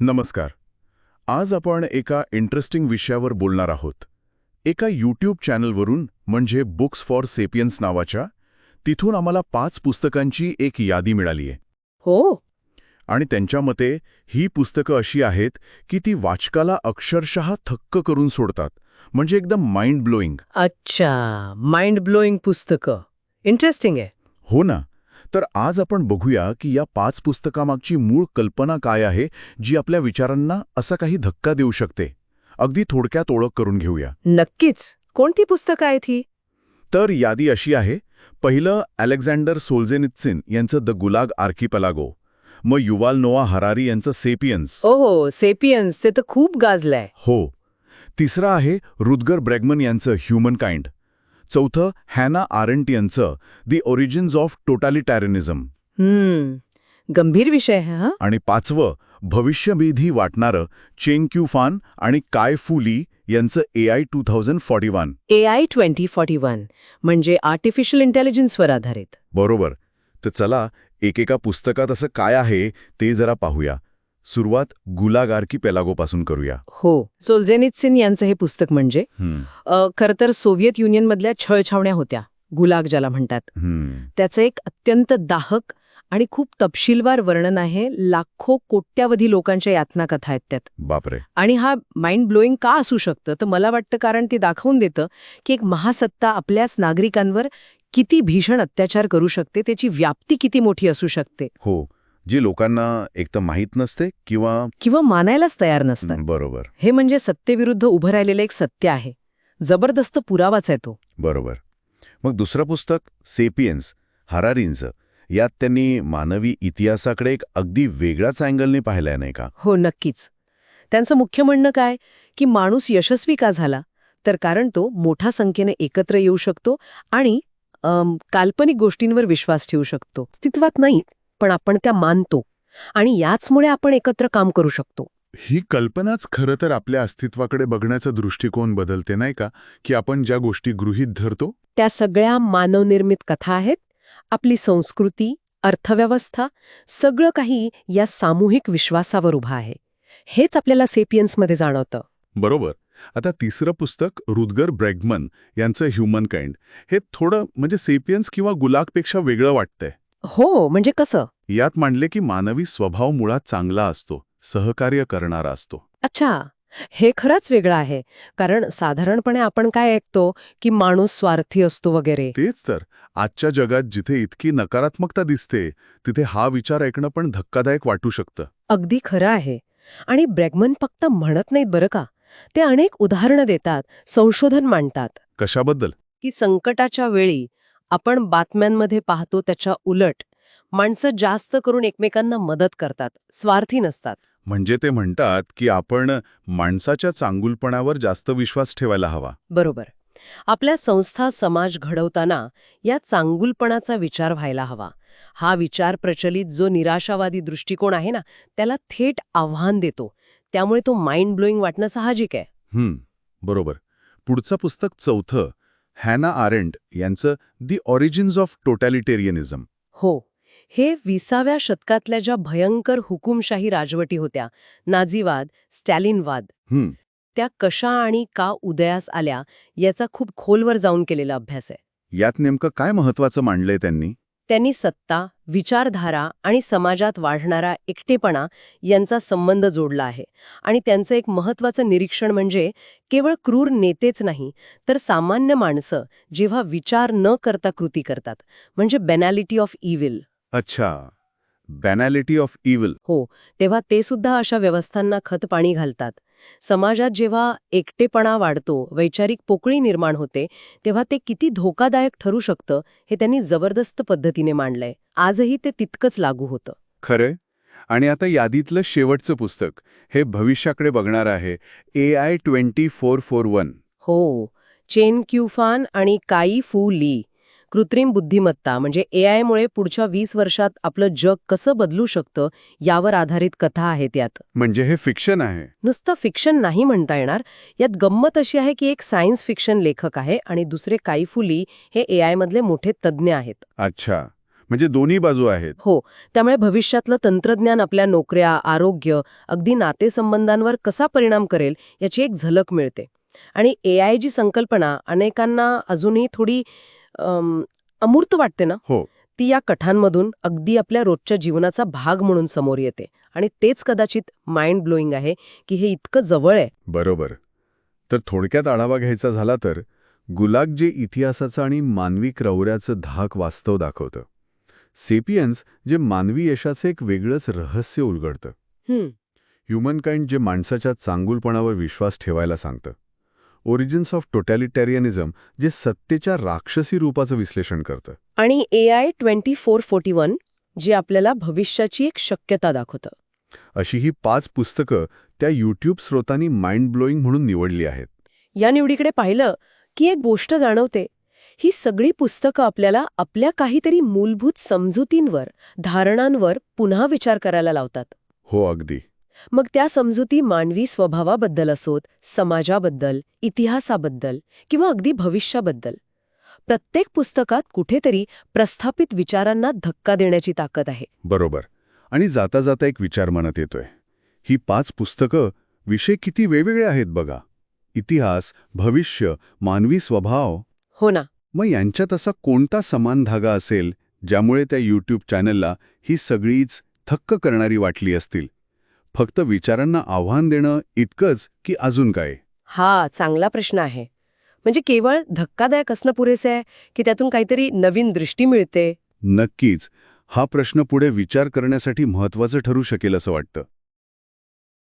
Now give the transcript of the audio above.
नमस्कार. आज आपण एका इंटरेस्टिंग विषयावर बोलणार आहोत. एका यूट्यूब चॅनलवरून म्हणजे बुक्स फॉर सेपियन्स नावाच्या तिथून आम्हाला पाच पुस्तकांची एक यादी मिळाली आहे. हो. आणि त्यांच्या मते ही पुस्तकं अशी आहेत की ती वाचकाला अक्षरशः थक्क करून सोडतात. म्हणजे एकदम माइंड ब्लोईंग अच्छा. माइंड ब्लोईंग पुस्तकं. इंटरेस्टिंग आहे. हो ना. तर आज आपण बघूया की या पाच पुस्तकामागची मूळ कल्पना काय आहे जी आपल्या विचारांना असा काही धक्का देऊ शकते. अगदी थोडक्यात ओळख करून घेऊया. नक्कीच. कोणती पुस्तकं आहेत ही? तर यादी अशी आहे पहिलं अलेक्झांडर सोल्झेनित्सिन यांचं द गुलाग आर्किपलागो मग युवाल नोआ हरारी यांचं सेपियन्स. ओहो सेपियन्स ते तर खूप गाजलंय. हो. तिसरं आहे रुदगर ब्रॅगमन यांचं ह्युमन काइंड चौथं हॅना आरेंट यांचं दी ओरिजिन्स ऑफ टोटॅलिटॅरिनिझम गंभीर विषय आहे हा? आणि पाचवं भविष्यवेधी वाटणारं चेंग क्यू फान आणि काय फू ली यांचं A I two thousand forty one A I twenty forty one म्हणजे आर्टिफिशियल इंटेलिजन्सवर आधारित. बरोबर. तर चला एकेका पुस्तकात असं काय आहे ते जरा पाहूया. सुरुवात गुलागारकी पेलागोपासून करूया. हो. सोल्झेनित्सिन यांचं हे पुस्तक म्हणजे खरं तर सोव्हिएत युनियनमधल्या छळछावण्या होत्या गुलाग ज्याला म्हणतात. त्याचं एक अत्यंत दाहक आणि खूप तपशीलवार वर्णन आहे लाखो कोट्यावधी लोकांच्या यातना कथा आहेत त्यात. बापरे. आणि हा माइंड ब्लोईंग का असू शकतं? तर मला वाटतं कारण ते दाखवून देतं की एक महासत्ता आपल्याच नागरिकांवर किती भीषण अत्याचार करू शकते त्याची व्याप्ती किती मोठी असू शकते. हो. जे लोकांना एक तर माहीत नसते किंवा किंवा मानायलाच तयार नसतात. बरोबर. हे म्हणजे सत्तेविरुद्ध उभं राहिलेलं एक सत्य आहे. जबरदस्त पुरावाच आहे तो. बरोबर. मग दुसरं पुस्तक सेपियन्स हरारींचं यात त्यांनी मानवी इतिहासाकडे एक अगदी वेगळ्याच अँगलने पाहिलाय नाही का? हो नक्कीच. त्यांचं मुख्य म्हणणं काय? की माणूस यशस्वी का झाला? तर कारण तो मोठ्या संख्येने एकत्र येऊ शकतो आणि काल्पनिक गोष्टींवर विश्वास ठेवू शकतो. अस्तित्वात नाही पण आपण त्या मानतो आणि याचमुळे आपण एकत्र काम करू शकतो. ही कल्पनाच खरं तर आपल्या अस्तित्वाकडे बघण्याचा दृष्टिकोन बदलते नाही का? की आपण ज्या गोष्टी गृहीत धरतो? त्या सगळ्या मानवनिर्मित कथा आहेत आपली संस्कृती अर्थव्यवस्था सगळं काही या सामूहिक विश्वासावर उभं आहे. हेच आपल्याला सेपियन्समध्ये जाणवतं. बरोबर. आता तिसरं पुस्तक रुदगर ब्रॅगमन यांचं ह्युमन काइंड हे थोडं म्हणजे सेपियन्स किंवा गुलागपेक्षा वेगळं वाटतंय. हो म्हणजे कसं? यात मांडले की मानवी स्वभाव मुळात चांगला असतो सहकार्य करणारा असतो. अच्छा हे खरंच वेगळं आहे कारण साधारणपणे आपण काय ऐकतो की माणूस स्वार्थी असतो वगैरे. तेच तर आजच्या जगात जिथे इतकी नकारात्मकता दिसते तिथे हा विचार ऐकणं पण धक्कादायक वाटू शकतं. अगदी खरं आहे. आणि ब्रॅगमन फक्त म्हणत नाहीत बरं का? ते अनेक उदाहरणं देतात संशोधन मांडतात. कशाबद्दल? की संकटाच्या वेळी आपण बातम्यांमध्ये पाहतो त्याच्या उलट. माणसं जास्त करून एकमेकांना मदत करतात स्वार्थी नसतात. म्हणजे ते म्हणतात की आपण माणसाच्या चांगुलपणावर जास्त विश्वास ठेवायला हवा. बरोबर. आपल्या संस्था समाज घडवताना या चांगुलपणाचा विचार व्हायला हवा. हा विचार प्रचलित जो निराशावादी दृष्टिकोन आहे ना त्याला थेट आव्हान देतो. त्यामुळे तो माइंड ब्लोईंग वाटणं साहजिक आहे. हं, बरोबर. पुढचं पुस्तक चौथं. हॅना आरेंट यांचं दी ऑरिजिन्स ऑफ टोटॅलिटेरियनिझम हो हे विसाव्या शतकातल्या ज्या भयंकर हुकुमशाही राजवटी होत्या नाझीवाद स्टॅलिनवाद त्या कशा आणि का उदयास आल्या याचा खूप खोलवर जाऊन केलेला अभ्यास आहे. यात नेमकं काय महत्वाचं मांडलंय त्यांनी? त्यांनी सत्ता विचारधारा आणि समाजात वाढणारा एकटेपणा यांचा संबंध जोडला आहे. आणि त्यांचं एक महत्वाचं निरीक्षण म्हणजे केवळ क्रूर नेतेच नाही तर सामान्य माणसं जेव्हा विचार न करता कृती करतात म्हणजे बेनॅलिटी ऑफ इव्हिल अच्छा. बॅनॅलिटी ऑफ इव्हिल हो तेव्हा ते सुद्धा अशा व्यवस्थांना खतपाणी घालतात. समाजात जेव्हा एकटेपणा वाढतो वैचारिक पोकळी निर्माण होते तेव्हा ते किती धोकादायक ठरू शकतं हे त्यांनी जबरदस्त पद्धतीने मांडलंय. आजही ते तितकंच लागू होतं. खरंय आणि आता यादीतलं शेवटचं पुस्तक हे भविष्याकडे बघणार आहे A I twenty four four one. हो. चेन क्युफान आणि काई फू ली. कृत्रिम बुद्धिमत्ता म्हणजे ए आयमुळे पुढच्या वीस वर्षात आपलं जग कसं बदलू शकतं यावर आधारित कथा आहेत यात. म्हणजे हे फिक्शन आहे. नुसतं फिक्शन नाही म्हणता येणार. यात गंमत अशी आहे की एक सायन्स फिक्शन लेखक आहे आणि दुसरे काईफुली हे ए आय मधले मोठे तज्ज्ञ आहेत. अच्छा. म्हणजे दोन्ही बाजू आहेत. हो. त्यामुळे भविष्यातलं तंत्रज्ञान आपल्या नोकऱ्या आरोग्य अगदी नातेसंबंधांवर कसा परिणाम करेल याची एक झलक मिळते. आणि ए आय जी संकल्पना अनेकांना अजूनही थोडी अमूर्त वाटते ना? हो. ती या कथांमधून अगदी आपल्या रोजच्या जीवनाचा भाग म्हणून समोर येते. आणि तेच कदाचित माइंड ब्लोईंग आहे की हे इतकं जवळ आहे. बरोबर. तर थोडक्यात आढावा घ्यायचा झाला तर गुलाग जे इतिहासाचं आणि मानवी क्रौर्याचं धाक वास्तव दाखवतं. सेपियन्स जे मानवी यशाचं एक वेगळंच रहस्य उलगडतं. ह्युमनकाइंड जे माणसाच्या चांगुलपणावर विश्वास ठेवायला सांगतं. ओरिजिन्स ऑफ टोटॅलिटॅरियनिझम जे सत्तेच्या राक्षसी रूपाचं विश्लेषण करतं. आणि A I twenty four forty one जे आपल्याला भविष्याची एक शक्यता दाखवतं. अशी ही पाच पुस्तकं त्या यूट्यूब स्रोतांनी माइंड ब्लोईंग म्हणून निवडली आहेत. या निवडीकडे पाहिलं की एक गोष्ट जाणवते. ही सगळी पुस्तकं आपल्याला आपल्या काहीतरी मूलभूत समजुतींवर धारणांवर पुन्हा विचार करायला लावतात. हो अगदी. मग त्या समजुती मानवी स्वभावाबद्दल असोत समाजाबद्दल इतिहासाबद्दल किंवा अगदी भविष्याबद्दल. प्रत्येक पुस्तकात कुठेतरी प्रस्थापित विचारांना धक्का देण्याची ताकद आहे. बरोबर. आणि जाता जाता एक विचार मनात येतोय. ही पाच पुस्तकं विषय किती वेगवेगळे आहेत बघा. इतिहास भविष्य मानवी स्वभाव. हो ना. मग यांच्यात असा कोणता समान धागा असेल ज्यामुळे त्या यूट्यूब चॅनलला ही सगळीच थक्क करणारी वाटली असतील? फक्त विचारांना आव्हान देणं इतकंच की अजून काय? हा चांगला प्रश्न आहे. म्हणजे केवळ धक्कादायक असणं पुरेसे आहे की त्यातून काहीतरी नवीन दृष्टी मिळते? नक्कीच. हा प्रश्न पुढे विचार करण्यासाठी महत्त्वाचा ठरू शकेल असं वाटतं.